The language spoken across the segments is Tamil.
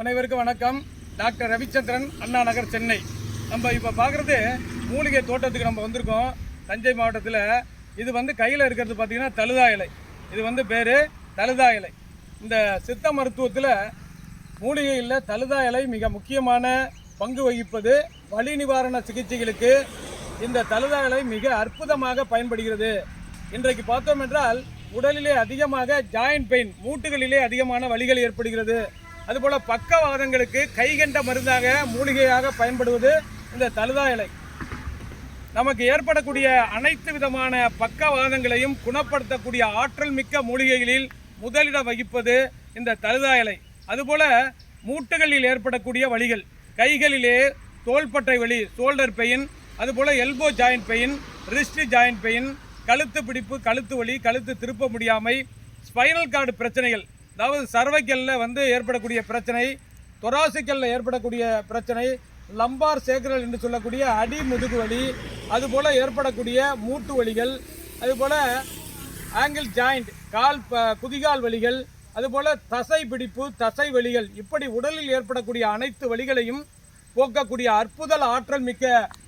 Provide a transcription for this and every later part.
அனைவருக்கும் வணக்கம். டாக்டர் ரவிச்சந்திரன் அண்ணா நகர் சென்னை. நம்ம இப்போ பார்க்குறது மூலிகை தோட்டத்துக்கு நம்ம வந்திருக்கோம். தஞ்சை மாவட்டத்தில் இது வந்து கையில் இருக்கிறது பார்த்தீங்கன்னா தழுதா இலை. இது வந்து பேர் தழுதா இலை. இந்த சித்த மருத்துவத்தில் மூலிகையில் தழுதா இலை மிக முக்கியமான பங்கு வகிப்பது வலி நிவாரண சிகிச்சைகளுக்கு இந்த தழுதா இலை மிக அற்புதமாக பயன்படுகிறது. இன்றைக்கு பார்த்தோம் என்றால் உடலிலே அதிகமாக ஜாயிண்ட் பெயின் மூட்டுகளிலே அதிகமான வலிகள் ஏற்படுகிறது. அதுபோல் பக்கவாதங்களுக்கு கைகண்ட மருந்தாக மூலிகையாக பயன்படுவது இந்த தழுதா இலை. நமக்கு ஏற்படக்கூடிய அனைத்து விதமான பக்கவாதங்களையும் குணப்படுத்தக்கூடிய ஆற்றல் மிக்க மூலிகைகளில் முதலிடம் வகிப்பது இந்த தழுதா இலை. அதுபோல் மூட்டுகளில் ஏற்படக்கூடிய வழிகள் கைகளிலே தோள்பட்டை வலி ஷோல்டர் பெயின் அதுபோல் elbow joint pain wrist joint pain கழுத்து பிடிப்பு கழுத்து வலி கழுத்து திருப்ப முடியாமை ஸ்பைனல் கார்டு பிரச்சனைகள் அதாவது சர்வைக்கல்ல வந்து ஏற்படக்கூடிய பிரச்சனை தொராசிக்கல்ல ஏற்படக்கூடிய பிரச்சனை லம்பார் சேக்கரல் என்று சொல்லக்கூடிய அடி முதுகு வலி அதுபோல் ஏற்படக்கூடிய மூட்டு வலிகள் அதுபோல் ஆங்கிள் ஜாயிண்ட் கால் ப- குதிகால் வலிகள் அதுபோல் தசை பிடிப்பு தசை வலிகள் இப்படி உடலில் ஏற்படக்கூடிய அனைத்து வலிகளையும் போக்கக்கூடிய அற்புதல் ஆற்றல் மிக்க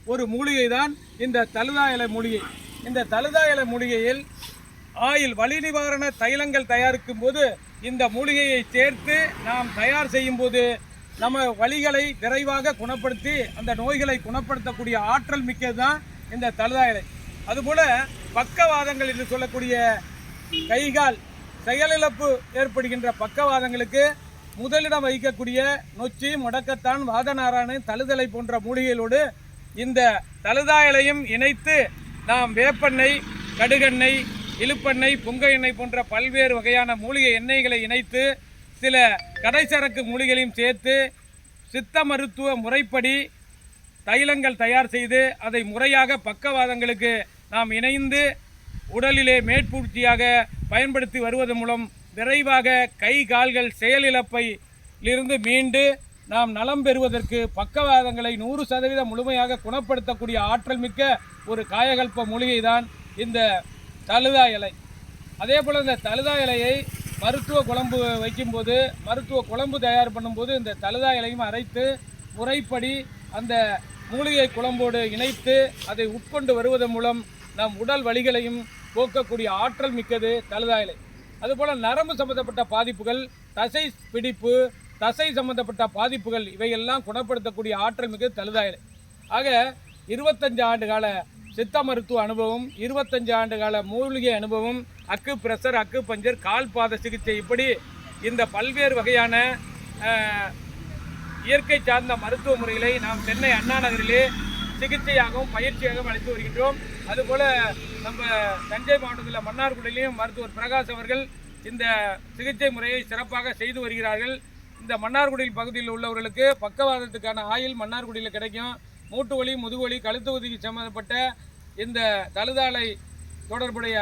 ஒரு மூலிகை தான் இந்த தழுதா இலை மூலிகை. இந்த தழுதா இலை மூலிகையில் ஆயில் வலி நிவாரண தைலங்கள் தயாரிக்கும் போது இந்த மூலிகையை சேர்த்து நாம் தயார் செய்யும்போது நம்ம வழிகளை விரைவாக குணப்படுத்தி அந்த நோய்களை குணப்படுத்தக்கூடிய ஆற்றல் மிக்கது தான் இந்த தழுதா இலை. அதுபோல் பக்கவாதங்கள் என்று சொல்லக்கூடிய கைகால் செயலிழப்பு ஏற்படுகின்ற பக்கவாதங்களுக்கு முதலிடம் வகிக்கக்கூடிய நொச்சி முடக்கத்தான் வாதநாராயண தழுதலை போன்ற மூலிகைகளோடு இந்த தழுதா இலையும் இணைத்து நாம் வேப்பெண்ணெய் கடுகெண்ணெய் இழுப்பெண்ணெய் புங்க எண்ணெய் போன்ற பல்வேறு வகையான மூலிகை எண்ணெய்களை இணைத்து சில கடைசரக்கு மூலிகளையும் சேர்த்து சித்த மருத்துவ முறைப்படி தைலங்கள் தயார் செய்து அதை முறையாக பக்கவாதங்களுக்கு நாம் இணைந்து உடலிலே மேற்பூர்ச்சியாக பயன்படுத்தி வருவதன் மூலம் விரைவாக கை கால்கள் செயலிழப்பைலிருந்து மீண்டு நாம் நலம் பெறுவதற்கு பக்கவாதங்களை நூறு சதவீதம் முழுமையாக குணப்படுத்தக்கூடிய ஆற்றல் மிக்க ஒரு காயகல்ப மூலிகை தான் இந்த தழுதா இலை. அதே போல் இந்த தழுதா இலையை மருத்துவ குழம்பு வைக்கும்போது மருத்துவ குழம்பு தயார் பண்ணும்போது இந்த தழுதா இலையும் அரைத்து முறைப்படி அந்த மூலிகை குழம்போடு இணைத்து அதை உட்கொண்டு வருவதன் மூலம் நம் உடல் வலிகளையும் போக்கக்கூடிய ஆற்றல் மிக்கது தழுதா இலை. அதுபோல் நரம்பு சம்பந்தப்பட்ட பாதிப்புகள் தசை பிடிப்பு தசை சம்பந்தப்பட்ட பாதிப்புகள் இவையெல்லாம் குணப்படுத்தக்கூடிய ஆற்றல் மிக்கது தழுதா இலை. ஆக இருபத்தஞ்சு ஆண்டு கால சித்த மருத்துவ அனுபவம் இருபத்தஞ்சு ஆண்டு கால மூலிகை அனுபவம் அக்கு பிரஷர் அக்கு பஞ்சர் கால் பாத சிகிச்சை இப்படி இந்த பல்வேறு வகையான இயற்கை சார்ந்த மருத்துவ முறைகளை நாம் சென்னை அண்ணா நகரிலே சிகிச்சையாகவும் பயிற்சியாகவும் அளித்து வருகின்றோம். அதுபோல் நம்ம தஞ்சை மாவட்டத்தில் மன்னார்குடியிலையும் மருத்துவர் பிரகாஷ் அவர்கள் இந்த சிகிச்சை முறையை சிறப்பாக செய்து வருகிறார்கள். இந்த மன்னார்குடியில் பகுதியில் உள்ளவர்களுக்கு பக்கவாதத்துக்கான ஆயில் மன்னார்குடியில் கிடைக்கும். மூட்டு வலி முதுகுவலி கழுத்து உதவி சம்பந்தப்பட்ட இந்த தழுதாலை தொடர்புடைய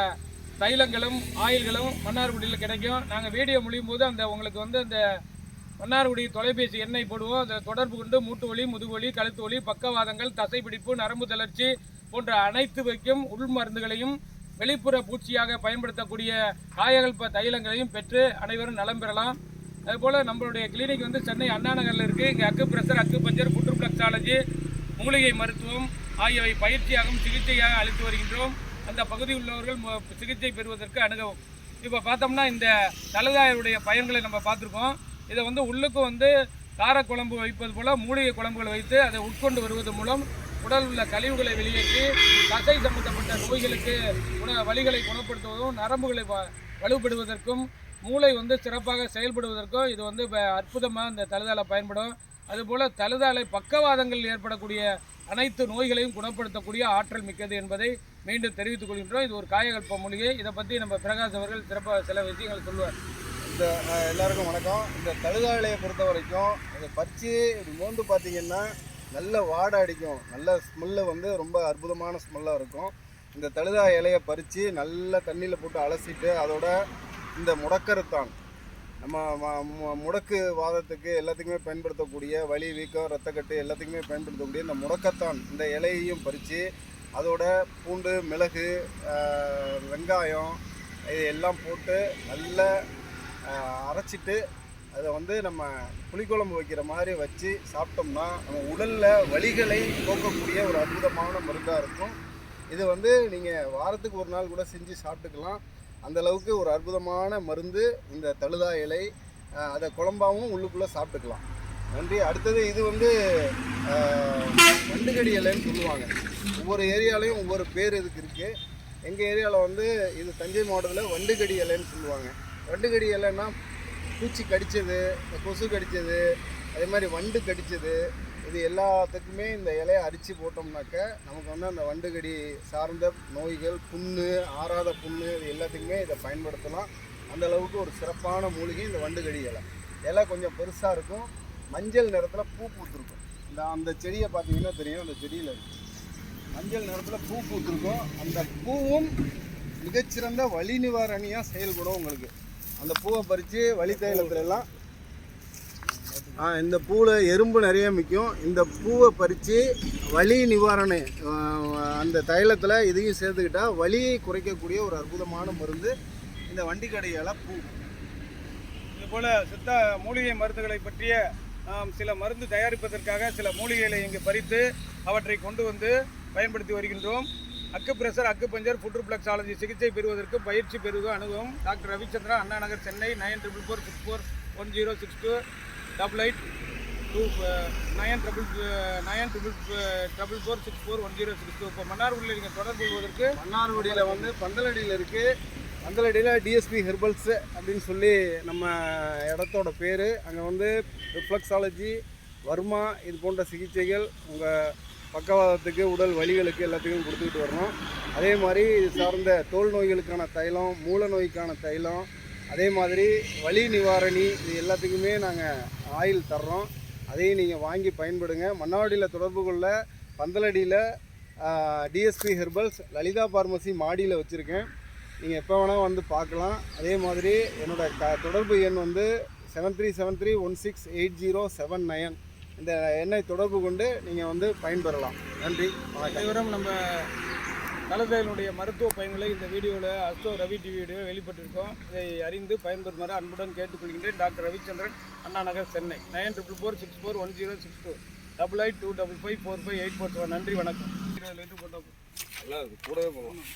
தைலங்களும் ஆயில்களும் மன்னார்குடியில் கிடைக்கும். நாங்கள் வீடியோ முடியும் போது அந்த உங்களுக்கு வந்து அந்த மன்னார்குடி தொலைபேசி எண்ணை போடுவோம். அதில் தொடர்பு கொண்டு மூட்டு வலி முதுகுவலி கழுத்து வலி பக்கவாதங்கள் தசைப்பிடிப்பு நரம்பு தளர்ச்சி போன்ற அனைத்து வைக்கும் உள் மருந்துகளையும் வெளிப்புற பூச்சியாக பயன்படுத்தக்கூடிய காயகல்ப தைலங்களையும் பெற்று அனைவரும் நலம் பெறலாம். அதுபோல் நம்மளுடைய கிளினிக் வந்து சென்னை அண்ணா நகரில் இருக்குது இங்கே அக்கு பிரஷர் அக்கு பஞ்சர் புற்றுப்ளக்ஸாலஜி மூலிகை மருத்துவம் ஆகியவை பயிற்சியாகவும் சிகிச்சையாக அளித்து வருகின்றோம். அந்த பகுதியில் உள்ளவர்கள் சிகிச்சை பெறுவதற்கு அணுகவும். இப்போ பார்த்தோம்னா இந்த தலதாயருடைய பயன்களை நம்ம பார்த்துருக்கோம். இதை வந்து உள்ளுக்கு வந்து காரக்குழம்பு வைப்பது போல மூலிகை குழம்புகளை வைத்து அதை உட்கொண்டு வருவது மூலம் உடல் உள்ள கழிவுகளை வெளியேற்றி தசை சம்பந்தப்பட்ட நோய்களுக்கு உண வலிகளை குணப்படுத்துவதும் நரம்புகளை வலுப்படுவதற்கும் மூளை வந்து சிறப்பாக செயல்படுவதற்கும் இது வந்து அற்புதமாக இந்த தழுதாலை பயன்படும். அதுபோல் தழுதாலை பக்கவாதங்கள் ஏற்படக்கூடிய அனைத்து நோய்களையும் குணப்படுத்தக்கூடிய ஆற்றல் மிக்கது என்பதை மீண்டும் தெரிவித்துக் கொள்கின்றோம். இது ஒரு காயகல்ப மூலிகை. இதை பற்றி நம்ம பிரகாஷ் அவர்கள் சிறப்பாக சில விஷயங்கள் சொல்லுவார். இந்த எல்லாருக்கும் வணக்கம். இந்த தழுதா இலையை பொறுத்த வரைக்கும் இதை பறித்து இப்படி மோந்து பார்த்தீங்கன்னா நல்ல வாடை அடிக்கும். நல்ல ஸ்மெல்லு வந்து ரொம்ப அற்புதமான ஸ்மெல்லாக இருக்கும். இந்த தழுதா இலையை பறித்து நல்ல தண்ணியில் போட்டு அலசிட்டு அதோட இந்த முடக்கருத்தான். நம்ம முடக்கு வாதத்துக்கு எல்லாத்துக்குமே பயன்படுத்தக்கூடிய வலி வீக்கம் ரத்தக்கட்டு எல்லாத்துக்குமே பயன்படுத்தக்கூடிய இந்த முடக்கத்தான் இந்த இலையையும் பறித்து அதோட பூண்டு மிளகு வெங்காயம் இது எல்லாம் போட்டு நல்லா அரைச்சிட்டு அதை வந்து நம்ம புளிக்குழம்பு வைக்கிற மாதிரி வச்சு சாப்பிட்டோம்னா நம்ம உடலில் வலிகளை போக்கக்கூடிய ஒரு அற்புதமான மருந்தாக இருக்கும். இது வந்து நீங்கள் வாரத்துக்கு ஒரு நாள் கூட செஞ்சு சாப்பிட்டுக்கலாம். அந்தளவுக்கு ஒரு அற்புதமான மருந்து இந்த தழுதா இலை அதை குழம்பாகவும் உள்ளுக்குள்ளே சாப்பிட்டுக்கலாம். நன்றி. அடுத்தது இது வந்து அஹ், வண்டுகடி இலைன்னு சொல்லுவாங்க. ஒவ்வொரு ஏரியாலையும் ஒவ்வொரு பேர் இதுக்கு இருக்குது எங்கள் ஏரியாவில் வந்து இது தஞ்சை மாவட்டத்தில் வண்டுகடி இலைன்னு சொல்லுவாங்க. வண்டுகடி இலைன்னா பூச்சி கடித்தது இந்த கொசு கடித்தது அதே மாதிரி வண்டு கடித்தது இது எல்லாத்துக்குமே இந்த இலையை அரித்து போட்டோம்னாக்க நமக்கு வந்து அந்த வண்டுகடி சார்ந்த நோய்கள் புண்ணு ஆறாத புண்ணு இது எல்லாத்துக்குமே இதை பயன்படுத்தலாம். அந்த அளவுக்கு ஒரு சிறப்பான மூலிகை இந்த வண்டுகடி இலை. இலை கொஞ்சம் பெருசாக இருக்கும். மஞ்சள் நிறத்தில் பூ பூத்திருக்கும். இந்த அந்த செடியை பார்த்தீங்கன்னா தெரியும் அந்த செடியில் மஞ்சள் நிறத்தில் பூ பூத்துருக்கும். அந்த பூவும் மிகச்சிறந்த வழி நிவாரணியாக செயல்படும் உங்களுக்கு. அந்த பூவை பறித்து வலி எல்லாம் ஆ இந்த பூவில் எறும்பு நிறைய மிக்கும். இந்த பூவை பறித்து வலி நிவாரணை அந்த தைலத்தில் இதையும் சேர்த்துக்கிட்டால் வலியை குறைக்கக்கூடிய ஒரு அற்புதமான மருந்து இந்த வண்டிக்கடையால் பூ. இதுபோல் சித்த மூலிகை மருந்துகளை பற்றிய சில மருந்து தயாரிப்பதற்காக சில மூலிகைகளை இங்கே பறித்து அவற்றை கொண்டு வந்து பயன்படுத்தி வருகின்றோம். அக்கு பிரஷர் அக்கு பஞ்சர் புற்றுப்ளக்ஸாலஜி சிகிச்சை பெறுவதற்கு பயிற்சி பெறுக அனுபவம் doctor Ravichandra Anna Nagar Chennai nine triple four six four one zero six two double eight two nine triple nine triple triple four six four one zero six two. இப்போ மன்னார்குடியில் நீங்கள் தொடர்பு கொள்வதற்கு மன்னார்குடியில் வந்து பந்தலடியில் இருக்குது பந்தலடியில் டிஎஸ்பி ஹெர்பல்ஸ் அப்படின்னு சொல்லி நம்ம இடத்தோட பேர். அங்கே வந்து ரிஃப்ளக்ஸாலஜி வர்மா இது போன்ற சிகிச்சைகள் உங்கள் பக்கவாதத்துக்கு உடல் வலிகளுக்கு எல்லாத்துக்கும் கொடுத்துக்கிட்டு வரணும். அதே மாதிரி இது சார்ந்த தோல் நோய்களுக்கான தைலம் மூல நோய்க்கான தைலம் அதே மாதிரி வலி நிவாரணி இது எல்லாத்துக்குமே நாங்கள் ஆயில் தர்றோம். அதையும் நீங்கள் வாங்கி பயன்படுங்க. மன்னாவடியில் தொடர்பு கொள்ள பந்தலடியில் டிஎஸ்பி ஹெர்பல்ஸ் லலிதா பார்மசி மாடியில் வச்சுருக்கேன். நீங்கள் எப்போ வேணால் வந்து பார்க்கலாம் அதே மாதிரி என்னோடய க தொடர்பு எண் வந்து seven three seven three one six eight zero seven nine இந்த எண்ணை தொடர்பு கொண்டு நீங்கள் வந்து பயன்பெறலாம். நன்றி வணக்கம். அனைவரும் நம்ம தலதையினுடைய மருத்துவ பயன்களை இந்த வீடியோவில் அஸ்தோ ரவி டிவி வீடியோ வெளிப்பட்டிருக்கோம். இதை அறிந்து பயன்பெறுமாறு அன்புடன் கேட்டுக்கொள்கின்றேன் doctor Ravichandran Anna Nagar Chennai. Nine triple four six four one zero six two double eight two double five four five eight four seven நன்றி வணக்கம். இருபது லிட்டர் போட்டோம் கூடவே போகலாம்.